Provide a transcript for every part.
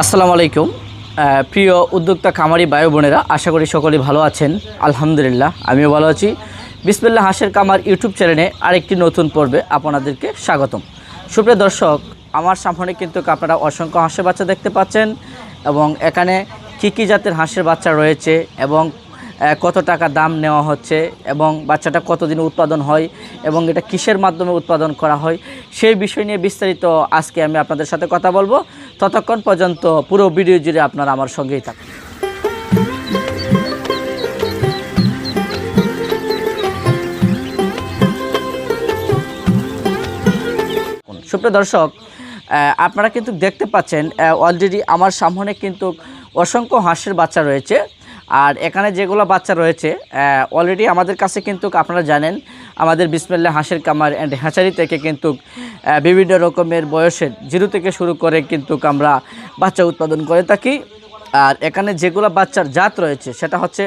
আসসালামু আলাইকুম। প্রিয় উদ্যোক্তা খামারি বায়ু বোনেরা, আশা করি সকলেই ভালো আছেন। আলহামদুলিল্লাহ, আমিও ভালো আছি। বিসমিল্লা হাঁসের কামার ইউটিউব চ্যানেলে আরেকটি নতুন পর্বে আপনাদেরকে স্বাগতম। সুপ্রিয় দর্শক, আমার সামনে কিন্তু আপনারা অসংখ্য হাঁসের বাচ্চা দেখতে পাচ্ছেন এবং এখানে কী কী জাতের হাঁসের বাচ্চা রয়েছে এবং কত টাকা দাম নেওয়া হচ্ছে এবং বাচ্চাটা কতদিন উৎপাদন হয় এবং এটা কিসের মাধ্যমে উৎপাদন করা হয় সেই বিষয় নিয়ে বিস্তারিত আজকে আমি আপনাদের সাথে কথা বলব। ততক্ষণ পর্যন্ত পুরো ভিডিও জুড়ে আপনারা আমার সঙ্গেই থাকুন। সুপ্রিয় দর্শক আপনারা কিন্তু দেখতে পাচ্ছেন অলরেডি আমার সামনে কিন্তু অসংখ্য হাঁসের বাচ্চা রয়েছে। আর এখানে যেগুলো বাচ্চা রয়েছে অলরেডি আমাদের কাছে কিন্তু আপনারা জানেন, আমাদের বিসমিল্লা হাঁসের কামার অ্যান্ড হ্যাচারি থেকে কিন্তু বিভিন্ন রকমের বয়সের জিরো থেকে শুরু করে কিন্তু আমরা বাচ্চা উৎপাদন করে থাকি। আর এখানে যেগুলো বাচ্চার জাত রয়েছে, সেটা হচ্ছে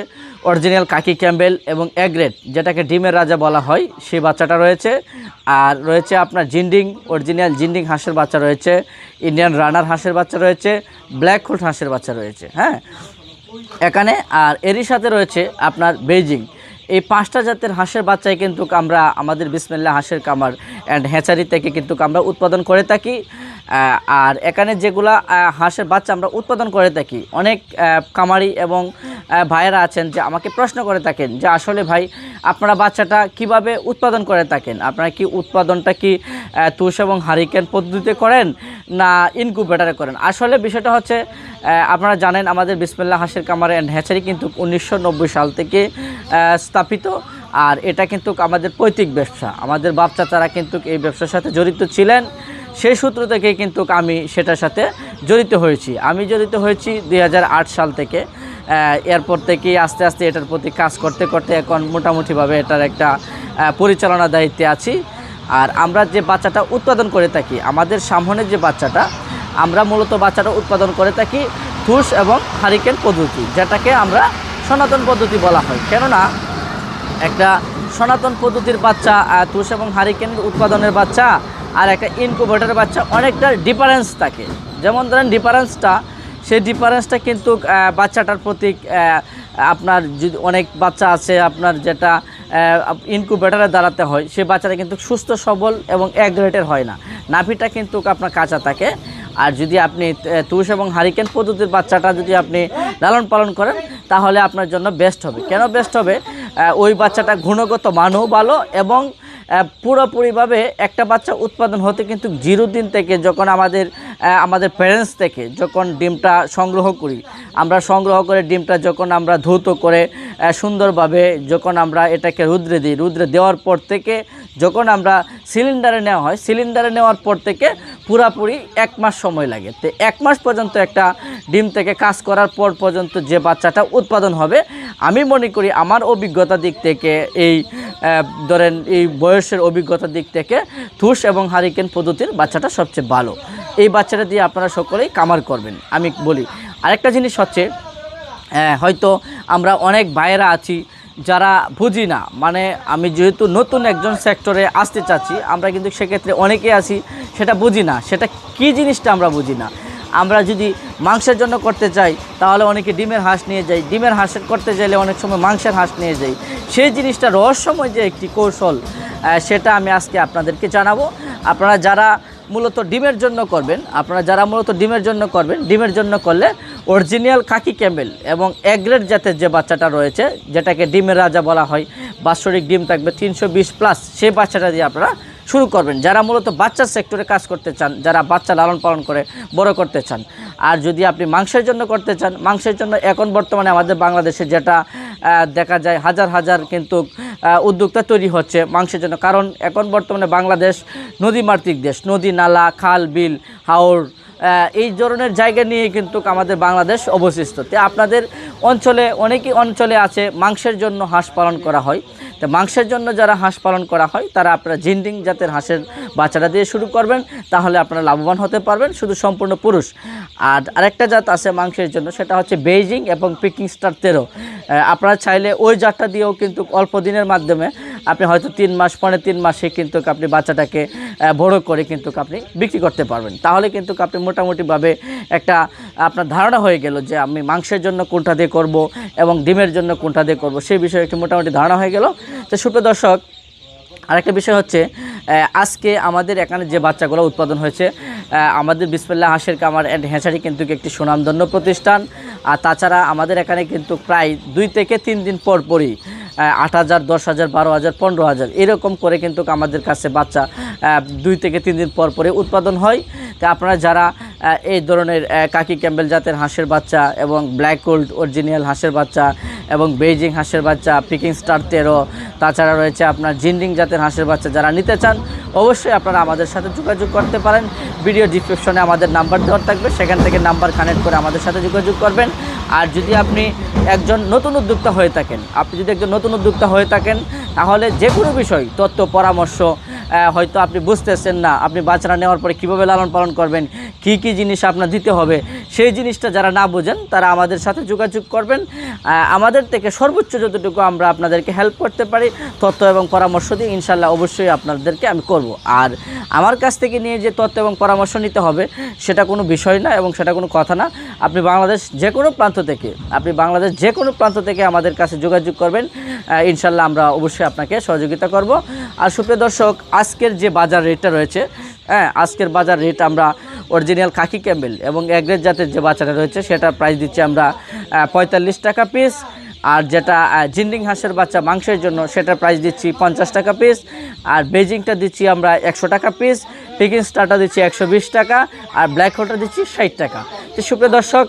অরিজিনাল কাকি ক্যাম্বেল এবং এগ্রেড যেটাকে ডিমের রাজা বলা হয় সেই বাচ্চাটা রয়েছে। আর রয়েছে আপনার জিন্ডিং অরিজিনাল জিন্ডিং হাঁসের বাচ্চা রয়েছে ইন্ডিয়ান রানার হাঁসের বাচ্চা রয়েছে ব্ল্যাক হোল্ড হাঁসের বাচ্চা রয়েছে হ্যাঁ? এখানে, আর এরই সাথে রয়েছে আপনার বেইজিং। এই পাঁচটা জাতের হাঁসের বাচ্চাই কিন্তু আমরা আমাদের বিসমিল্লা হাঁসের কামার অ্যান্ড হ্যাচারি থেকে কিন্তু আমরা উৎপাদন করে থাকি। আর এখানে যেগুলা হাঁসের বাচ্চা আমরা উৎপাদন করে থাকি, অনেক কামারি এবং ভাইয়েরা আছেন যে আমাকে প্রশ্ন করে থাকেন যে আসলে ভাই আপনারা বাচ্চাটা কীভাবে উৎপাদন করে থাকেন? আপনারা কি উৎপাদনটা কি তুষ এবং হারিকেন পদ্ধতিতে করেন? না ইনকুবেটারে করেন। আসলে বিষয়টা হচ্ছে আপনারা জানেন আমাদের বিসমিল্লা হাঁসের কামার অ্যান্ড হ্যাচারি কিন্তু উনিশশো নব্বই সাল থেকে স্থাপিত। আর এটা কিন্তু আমাদের পৈতৃক ব্যবসা। আমাদের বাপ চাচারা কিন্তু এই ব্যবসার সাথে জড়িত ছিলেন। সেই সূত্র থেকে কিন্তু আমি সেটার সাথে জড়িত হয়েছি। আমি জড়িত হয়েছি দু হাজার আট সাল থেকে। এরপর থেকেই আস্তে আস্তে এটার প্রতি কাজ করতে করতে এখন মোটামুটিভাবে এটার একটা পরিচালনা দায়িত্বে আছি। আর আমরা যে বাচ্চাটা উৎপাদন করে থাকি, আমাদের সামনের যে বাচ্চাটা, আমরা মূলত বাচ্চাটা উৎপাদন করে থাকি থুস এবং হারিকেন পদ্ধতি, যেটাকে আমরা সনাতন পদ্ধতি বলা হয়। কেননা, একটা সনাতন পদ্ধতির বাচ্চা তুষ এবং হারিকেন উৎপাদনের বাচ্চা আর একটা ইনকুবেটরের বাচ্চা অনেকটা ডিফারেন্স থাকে। যেমন ধরেন ডিফারেন্সটা, সেই ডিফারেন্সটা কিন্তু বাচ্চাটার প্রতি আপনার যদি অনেক বাচ্চা আছে, আপনার যেটা ইনকুবেটারে দাঁড়াতে হয়। সে বাচ্চাটা কিন্তু সুস্থ, সবল এবং এক হয় না। নাভিটা কিন্তু আপনার কাঁচা থাকে। আর যদি আপনি তুষ এবং হারিকেন পদ্ধতির বাচ্চাটা যদি আপনি লালন পালন করেন, তাহলে আপনার জন্য বেস্ট হবে। কেন বেস্ট হবে? ওই বাচ্চাটা গুণগত মানও ভালো এবং পুরোপুরিভাবে একটা বাচ্চা উৎপাদন হতে কিন্তু জিরো দিন থেকে যখন আমাদের আমাদের প্যারেন্টস থেকে যখন ডিমটা সংগ্রহ করি, আমরা সংগ্রহ করে ডিমটা যখন আমরা ধৌত করে সুন্দরভাবে যখন আমরা এটাকে রুদ্রে দিই, রুদ্রে দেওয়ার পর থেকে যখন আমরা সিলিন্ডারে নেওয়া হয় সিলিন্ডারে নেওয়ার পর থেকে পুরাপুরি এক মাস সময় লাগে। তো এক মাস পর্যন্ত একটা ডিম থেকে কাজ করার পর পর্যন্ত যে বাচ্চাটা উৎপাদন হবে, আমি মনে করি আমার অভিজ্ঞতা দিক থেকে এই ধরেন এই বয়সের অভিজ্ঞতার দিক থেকে থুস এবং হারিকেন পদ্ধতির বাচ্চাটা সবচেয়ে ভালো। এই বাচ্চাটা দিয়ে আপনারা সকলেই কামার করবেন। আমি বলি, আরেকটা জিনিস হচ্ছে হয়তো আমরা অনেক ভাইয়েরা আছি যারা বুঝি না। মানে আমি যেহেতু নতুন একজন সেক্টরে আসতে চাচ্ছি, আমরা কিন্তু সেক্ষেত্রে অনেকে আছি, সেটা বুঝি না। সেটা কী জিনিসটা আমরা বুঝি না? আমরা যদি মাংসের জন্য করতে চাই, তাহলে অনেকে ডিমের হাঁস নিয়ে যাই ডিমের হাঁসের করতে চাইলে অনেক সময় মাংসের হাঁস নিয়ে যাই সেই জিনিসটা রহস্যময় যে একটি কৌশল সেটা আমি আজকে আপনাদেরকে জানাব। আপনারা যারা মূলত ডিমের জন্য করবেন। আপনারা যারা মূলত ডিমের জন্য করবেন, ডিমের জন্য করলে অরিজিনাল খাকি ক্যাম্বেল এবং এগ্রেড জাতের যে বাচ্চাটা রয়েছে, যেটাকে ডিমের রাজা বলা হয়, বাৎসরিক ডিম থাকবে তিনশো বিশ প্লাস সেই বাচ্চাটা দিয়ে আপনারা শুরু করবেন। যারা মূলত বাচ্চার সেক্টরে কাজ করতে চান, যারা বাচ্চা লালন পালন করে, বড় করতে চান, আর যদি আপনি মাংসের জন্য করতে চান, মাংসের জন্য এখন বর্তমানে আমাদের বাংলাদেশে যেটা দেখা যায় হাজার হাজার কিন্তু উদ্যোক্তা তৈরি হচ্ছে মাংসের জন্য। কারণ এখন বর্তমানে বাংলাদেশ নদীমাতৃক দেশ। নদী, নালা, খাল, বিল হাওড় এই ধরনের জায়গা নিয়ে কিন্তু আমাদের বাংলাদেশ অবশিষ্ট তে আপনাদের অঞ্চলে, অনেকই অঞ্চলে আছে মাংসের জন্য হাঁস পালন করা হয়। তো মাংসের জন্য যারা হাঁস পালন করা হয়, তারা আপনারা জিন্ডিং জাতের হাঁসের বাচ্চাটা দিয়ে শুরু করবেন, তাহলে আপনারা লাভবান হতে পারবেন, শুধু সম্পূর্ণ পুরুষ। আর আরেকটা জাত আছে মাংসের জন্য, সেটা হচ্ছে বেইজিং এবং পিকিং স্টার তেরো। আপনারা চাইলে ওই জাতটা দিয়েও কিন্তু অল্প দিনের মাধ্যমে আপনি হয়তো তিন মাস পরে, তিন মাসে কিন্তু আপনি বাচ্চাটাকে বড় করে কিন্তু আপনি বিক্রি করতে পারবেন। তাহলে কিন্তু আপনি মোটামুটিভাবে একটা, আপনার ধারণা হয়ে গেল যে আমি মাংসের জন্য কোনটা দিয়ে করব এবং ডিমের জন্য কোনটা দিয়ে করব, সেই বিষয়ে একটি মোটামুটি ধারণা হয়ে গেল। তো সুপ্রিয় দর্শক, আরেকটা বিষয় হচ্ছে আজকে আমাদের এখানে যে বাচ্চাগুলো উৎপাদন হয়েছে আমাদের বিসমিল্লা হাঁসের কামার অ্যান্ড হ্যাঁচারি কিন্তু একটি সুনামধন্য প্রতিষ্ঠান। আর তাছাড়া আমাদের এখানে কিন্তু প্রায় দুই থেকে তিন দিন পর পরই আট হাজার, দশ হাজার, বারো হাজার, পনেরো হাজার, এরকম করে কিন্তু আমাদের কাছে বাচ্চা দুই থেকে তিন দিন পর পরে উৎপাদন হয়। তা আপনারা যারা এই ধরনের কাকি ক্যাম্বেল জাতের হাঁসের বাচ্চা এবং ব্ল্যাক গোল্ড অরিজিনাল হাঁসের বাচ্চা এবং বেইজিং হাঁসের বাচ্চা পিকিং স্টার তেরো, তাছাড়া রয়েছে আপনার জিন্ডিং জাতের হাঁসের বাচ্চা যারা নিতে চান, অবশ্যই আপনারা আমাদের সাথে যোগাযোগ করতে পারেন। ভিডিও ডিসক্রিপশনে আমাদের নাম্বার দেওয়া থাকবে, সেখান থেকে নাম্বার কানেক্ট করে আমাদের সাথে যোগাযোগ করবেন। আর যদি আপনি একজন নতুন উদ্যোক্তা হয়ে থাকেন, আপনি যদি একজন নতুন উদ্যোক্তা হয়ে থাকেন, তাহলে যে কোনো বিষয়, তথ্য, পরামর্শ হয়তো আপনি বুঝতেছেন না, আপনি বাচ্চারা নেওয়ার পরে কীভাবে লালন পালন করবেন, কি কি জিনিস আপনার দিতে হবে, সেই জিনিসটা যারা না বোঝেন, তারা আমাদের সাথে যোগাযোগ করবেন। আমাদের থেকে সর্বোচ্চ যতটুকু আমরা আপনাদেরকে হেল্প করতে পারি, তথ্য এবং পরামর্শ দিয়ে ইনশাল্লাহ অবশ্যই আপনাদেরকে আমি করব। আর আমার কাছ থেকে নিয়ে যে তথ্য এবং পরামর্শ নিতে হবে, সেটা কোনো বিষয় না এবং সেটা কোনো কথা না। আপনি বাংলাদেশ যে কোনো প্রান্ত থেকে, আপনি বাংলাদেশ যে কোনো প্রান্ত থেকে আমাদের কাছে যোগাযোগ করবেন। ইনশাল্লাহ আমরা অবশ্যই আপনাকে সহযোগিতা করব। আর সুপ্রিয় দর্শক আজকের যে বাজার রেটটা রয়েছে হ্যাঁ আজকের বাজার রেট আমরা অরিজিনাল কাকি ক্যাম্বেল এবং অ্যাগ্রেজ জাতের যে বাচ্চাটা রয়েছে সেটার প্রাইস দিচ্ছি আমরা পঁয়তাল্লিশ টাকা পিস আর যেটা জিন্ডিং হাঁসের বাচ্চা মাংসের জন্য, সেটার প্রাইস দিচ্ছি পঞ্চাশ টাকা পিস আর বেজিংটা দিচ্ছি আমরা একশো টাকা পিস পিকিং স্টারটা দিচ্ছি একশো বিশ টাকা আর ব্ল্যাক হোলটা দিচ্ছি ষাট টাকা। তো সুপ্রিয় দর্শক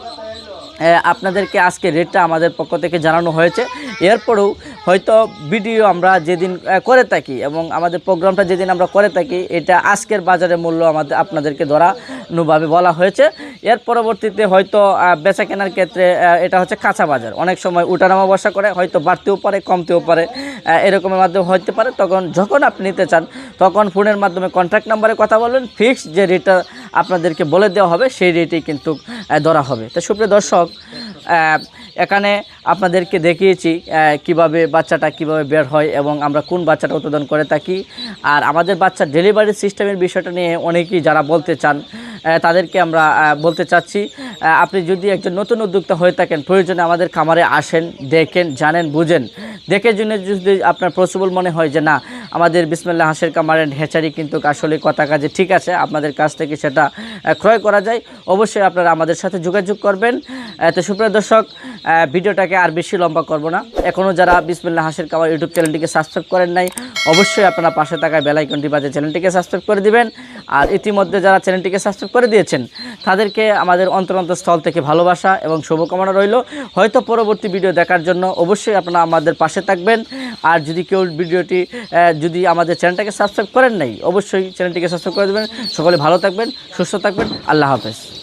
আপনাদেরকে আজকে রেটটা আমাদের পক্ষ থেকে জানানো হয়েছে। এরপরেও হয়তো ভিডিও আমরা যেদিন করে থাকি এবং আমাদের প্রোগ্রামটা যেদিন আমরা করে থাকি, এটা আজকের বাজারের মূল্য আমাদের, আপনাদেরকে ধরানুভাবে বলা হয়েছে। এর পরবর্তীতে হয়তো বেচা কেনার ক্ষেত্রে এটা হচ্ছে কাঁচা বাজার। অনেক সময় উঠানামা বসা করে, হয়তো বাড়তেও পারে, কমতেও পারে এরকমের মাধ্যমে হতে পারে। তখন যখন আপনি নিতে চান, তখন ফোনের মাধ্যমে কন্ট্যাক্ট নাম্বারে কথা বলবেন ফিক্সড যে রেটটা আপনাদেরকে বলে দেওয়া হবে, সেই রেটেই কিন্তু ধরা হবে। তো সুপ্রিয় দর্শক এখানে আপনাদেরকে দেখিয়েছি কীভাবে বাচ্চাটা কীভাবে বের হয় এবং আমরা কোন বাচ্চাটা উৎপাদন করে থাকি। আর আমাদের বাচ্চা ডেলিভারি সিস্টেমের বিষয়টা নিয়ে অনেকেই যারা বলতে চান তাদেরকে আমরা বলতে চাচ্ছি আপনি যদি একজন নতুন উদ্যোক্তা হয়ে থাকেন, প্রয়োজনে আমাদের খামারে আসেন, দেখেন, জানেন, বুঝেন। দেখে জন্য যদি আপনার পসিবল মনে হয় যে না আমাদের বিসমিল্লা হাঁসের কামারের হেচারি কিন্তু আসলে কথা কাজে ঠিক আছে, আপনাদের কাছ থেকে সেটা ক্রয় করা যায়। অবশ্যই আপনারা আমাদের সাথে যোগাযোগ করবেন। তো সুপ্রিয় দর্শক ভিডিওটাকে আর বেশি লম্বা করব না। এখনও যারা বিসমিল্লা হাঁসের কামার ইউটিউব চ্যানেলটিকে সাবস্ক্রাইব করেন নাই, অবশ্যই আপনারা পাশে থাকা বেলাইকনটি বাজে চ্যানেলটিকে সাবস্ক্রাইব করে দিবেন। আর ইতিমধ্যে যারা চ্যানেলটিকে সাবস্ক্রাইব করে দিয়েছেন, তাদেরকে আমাদের অন্তরন্ত স্থল থেকে ভালোবাসা এবং শুভকামনা রইল। হয়তো পরবর্তী ভিডিও দেখার জন্য অবশ্যই আপনারা আমাদের পাশে থাকবেন। আর যদি কেউ ভিডিওটি যদি আমাদের চ্যানেলটাকে সাবস্ক্রাইব করেন নাই, অবশ্যই চ্যানেলটিকে সাবস্ক্রাইব করে দেবেন। সকলে ভালো থাকবেন, সুস্থ থাকবেন। আল্লাহ হাফেজ।